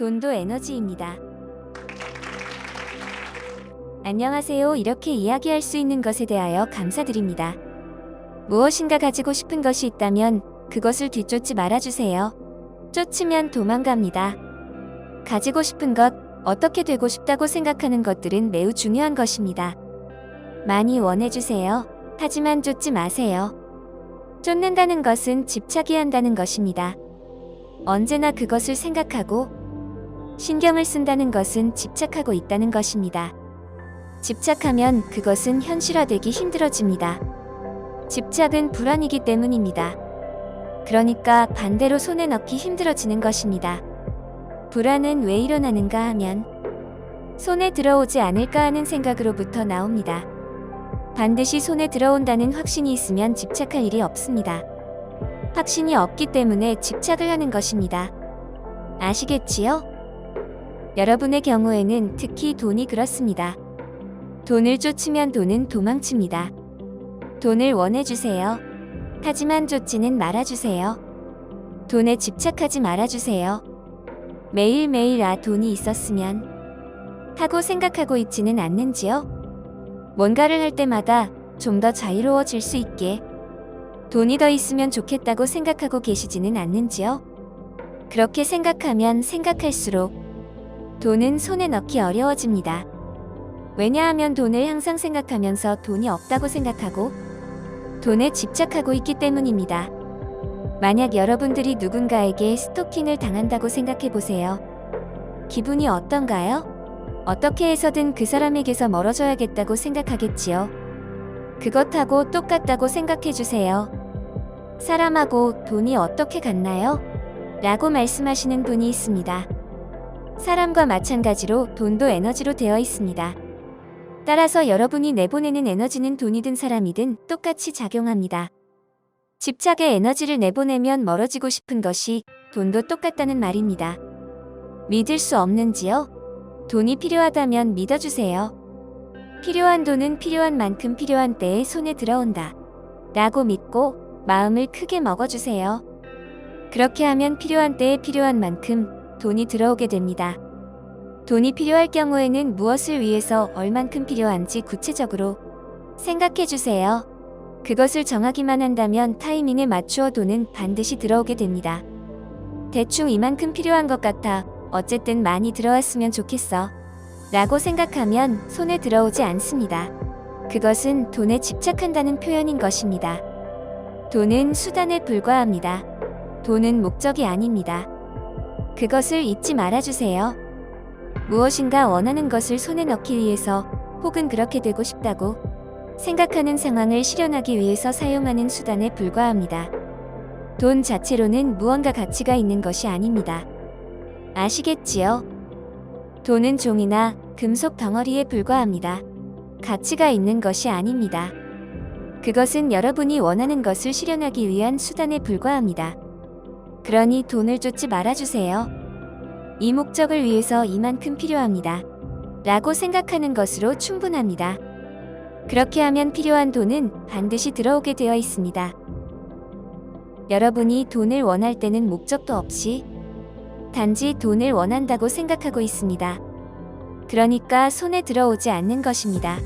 돈도 에너지입니다. 안녕하세요. 이렇게 이야기할 수 있는 것에 대하여 감사드립니다. 무엇인가 가지고 싶은 것이 있다면 그것을 뒤쫓지 말아주세요. 쫓으면 도망갑니다. 가지고 싶은 것, 어떻게 되고 싶다고 생각하는 것들은 매우 중요한 것입니다. 많이 원해주세요. 하지만 쫓지 마세요. 쫓는다는 것은 집착이 한다는 것입니다. 언제나 그것을 생각하고 신경을 쓴다는 것은 집착하고 있다는 것입니다. 집착하면 그것은 현실화되기 힘들어집니다. 집착은 불안이기 때문입니다. 그러니까 반대로 손에 넣기 힘들어지는 것입니다. 불안은 왜 일어나는가 하면 손에 들어오지 않을까 하는 생각으로부터 나옵니다. 반드시 손에 들어온다는 확신이 있으면 집착할 일이 없습니다. 확신이 없기 때문에 집착을 하는 것입니다. 아시겠지요? 여러분의 경우에는 특히 돈이 그렇습니다. 돈을 쫓으면 돈은 도망칩니다. 돈을 원해주세요. 하지만 쫓지는 말아주세요. 돈에 집착하지 말아주세요. 매일매일 아 돈이 있었으면 하고 생각하고 있지는 않는지요? 뭔가를 할 때마다 좀 더 자유로워질 수 있게 돈이 더 있으면 좋겠다고 생각하고 계시지는 않는지요? 그렇게 생각하면 생각할수록 돈은 손에 넣기 어려워집니다. 왜냐하면 돈을 항상 생각하면서 돈이 없다고 생각하고 돈에 집착하고 있기 때문입니다. 만약 여러분들이 누군가에게 스토킹을 당한다고 생각해 보세요. 기분이 어떤가요? 어떻게 해서든 그 사람에게서 멀어져야겠다고 생각하겠지요. 그것하고 똑같다고 생각해 주세요. 사람하고 돈이 어떻게 같나요? 라고 말씀하시는 분이 있습니다. 사람과 마찬가지로 돈도 에너지로 되어 있습니다. 따라서 여러분이 내보내는 에너지는 돈이든 사람이든 똑같이 작용합니다. 집착의 에너지를 내보내면 멀어지고 싶은 것이 돈도 똑같다는 말입니다. 믿을 수 없는지요? 돈이 필요하다면 믿어주세요. 필요한 돈은 필요한 만큼 필요한 때에 손에 들어온다. 라고 믿고 마음을 크게 먹어주세요. 그렇게 하면 필요한 때에 필요한 만큼 돈이 들어오게 됩니다. 돈이 필요할 경우에는 무엇을 위해서 얼만큼 필요한지 구체적으로 생각해 주세요. 그것을 정하기만 한다면 타이밍에 맞추어 돈은 반드시 들어오게 됩니다. 대충 이만큼 필요한 것 같아 어쨌든 많이 들어왔으면 좋겠어. 라고 생각하면 손에 들어오지 않습니다. 그것은 돈에 집착한다는 표현인 것입니다. 돈은 수단에 불과합니다. 돈은 목적이 아닙니다. 그것을 잊지 말아주세요. 무엇인가 원하는 것을 손에 넣기 위해서 혹은 그렇게 되고 싶다고 생각하는 상황을 실현하기 위해서 사용하는 수단에 불과합니다. 돈 자체로는 무언가 가치가 있는 것이 아닙니다. 아시겠지요? 돈은 종이나 금속 덩어리에 불과합니다. 가치가 있는 것이 아닙니다. 그것은 여러분이 원하는 것을 실현하기 위한 수단에 불과합니다. 그러니 돈을 쫓지 말아주세요. 이 목적을 위해서 이만큼 필요합니다. 라고 생각하는 것으로 충분합니다. 그렇게 하면 필요한 돈은 반드시 들어오게 되어 있습니다. 여러분이 돈을 원할 때는 목적도 없이 단지 돈을 원한다고 생각하고 있습니다. 그러니까 손에 들어오지 않는 것입니다.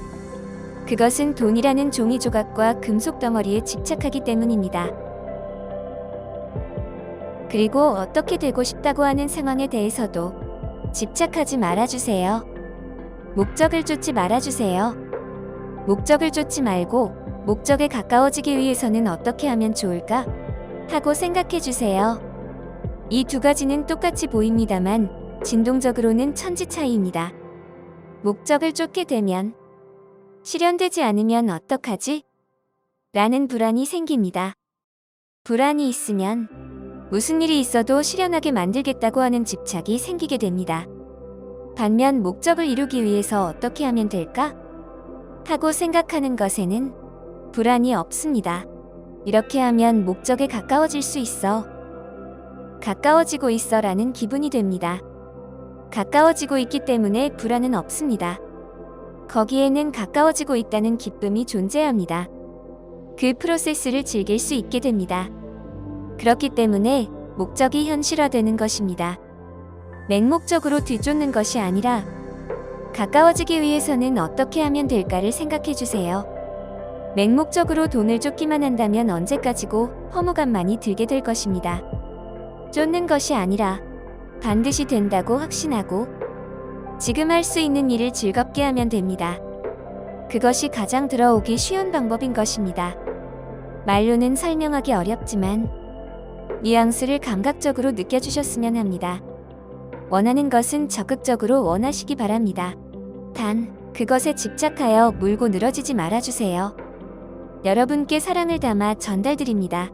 그것은 돈이라는 종이 조각과 금속 덩어리에 집착하기 때문입니다. 그리고 어떻게 되고 싶다고 하는 상황에 대해서도 집착하지 말아주세요. 목적을 쫓지 말아주세요. 목적을 쫓지 말고 목적에 가까워지기 위해서는 어떻게 하면 좋을까? 하고 생각해 주세요. 이 두 가지는 똑같이 보입니다만 진동적으로는 천지 차이입니다. 목적을 쫓게 되면 실현되지 않으면 어떡하지? 라는 불안이 생깁니다. 불안이 있으면 무슨 일이 있어도 실현하게 만들겠다고 하는 집착이 생기게 됩니다. 반면 목적을 이루기 위해서 어떻게 하면 될까? 하고 생각하는 것에는 불안이 없습니다. 이렇게 하면 목적에 가까워질 수 있어. 가까워지고 있어 라는 기분이 됩니다. 가까워지고 있기 때문에 불안은 없습니다. 거기에는 가까워지고 있다는 기쁨이 존재합니다. 그 프로세스를 즐길 수 있게 됩니다. 그렇기 때문에 목적이 현실화되는 것입니다. 맹목적으로 뒤쫓는 것이 아니라 가까워지기 위해서는 어떻게 하면 될까를 생각해 주세요. 맹목적으로 돈을 쫓기만 한다면 언제까지고 허무감만이 들게 될 것입니다. 쫓는 것이 아니라 반드시 된다고 확신하고 지금 할 수 있는 일을 즐겁게 하면 됩니다. 그것이 가장 들어오기 쉬운 방법인 것입니다. 말로는 설명하기 어렵지만 뉘앙스를 감각적으로 느껴주셨으면 합니다. 원하는 것은 적극적으로 원하시기 바랍니다. 단, 그것에 집착하여 물고 늘어지지 말아주세요. 여러분께 사랑을 담아 전달드립니다.